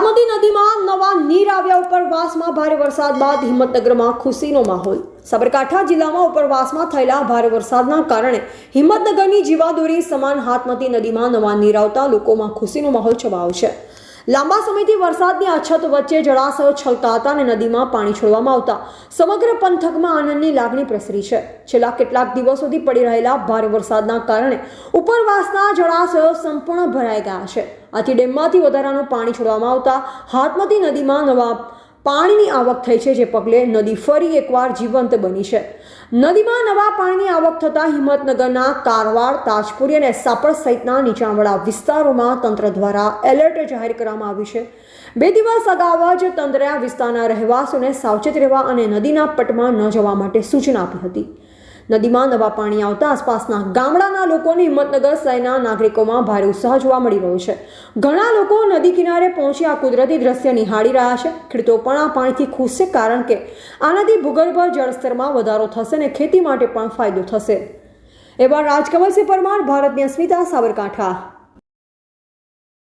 હાથમતી નદીમાં નવા નીર આવ્યા ઉપરવાસમાં ભારે વરસાદ બાદ હિંમતનગરમાં ખુશીનો માહોલ. સાબરકાંઠા જિલ્લામાં ઉપરવાસમાં થયેલા ભારે વરસાદના કારણે હિંમતનગરની જીવાદોરી સમાન હાથમતી નદીમાં નવા નીર આવતા લોકોમાં ખુશીનો માહોલ છવાયો છે. લાંબા સમયથી વરસાદની અછત વચ્ચે જળાશયો છલકાતા અને નદીમાં પાણી છોડવામાં આવતા. સમગ્ર પંથકમાં આનંદની લાગણી પ્રસરી છે. છેલ્લા કેટલાક દિવસોથી પડી રહેલા ભારે વરસાદના કારણે ઉપરવાસના જળાશયો સંપૂર્ણ ભરાઈ ગયા છે. આથી ડેમમાંથી વધારાનું પાણી છોડવામાં આવતા હાથમતી નદીમાં નવા પાણીની આવક થઈ છે, જે પગલે નદી ફરી એકવાર જીવંત બની છે. નદીમાં નવા પાણીની આવક થતાં હિંમતનગરના કારવાડ, તાજપુરી અને સાપર સહિતના નીચાણવાળા વિસ્તારોમાં તંત્ર દ્વારા એલર્ટ જાહેર કરવામાં આવ્યું છે. બે દિવસ અગાઉ જ તંત્રે આ વિસ્તારના રહેવાસીઓને સાવચેત રહેવા અને નદીના પટમાં ન જવા માટે સૂચના આપી હતી. નદીમાં નવા પાણી આવતા આસપાસના ગામડાના લોકોની હિંમતનગર શહેરના નાગરિકોમાં ભારે ઉત્સાહ જોવા મળી રહ્યો છે. ઘણા લોકો નદી કિનારે પહોંચી આ કુદરતી દ્રશ્ય નિહાળી રહ્યા છે. ખેડૂતો પણ આ પાણીથી ખુશ છે કારણ કે આનાથી ભૂગર્ભ જળસ્તરમાં વધારો થશે અને ખેતી માટે પણ ફાયદો થશે. એવા રાજકમલસિંહ પરમાર ભારતની અસ્મિતા સાબરકાંઠા.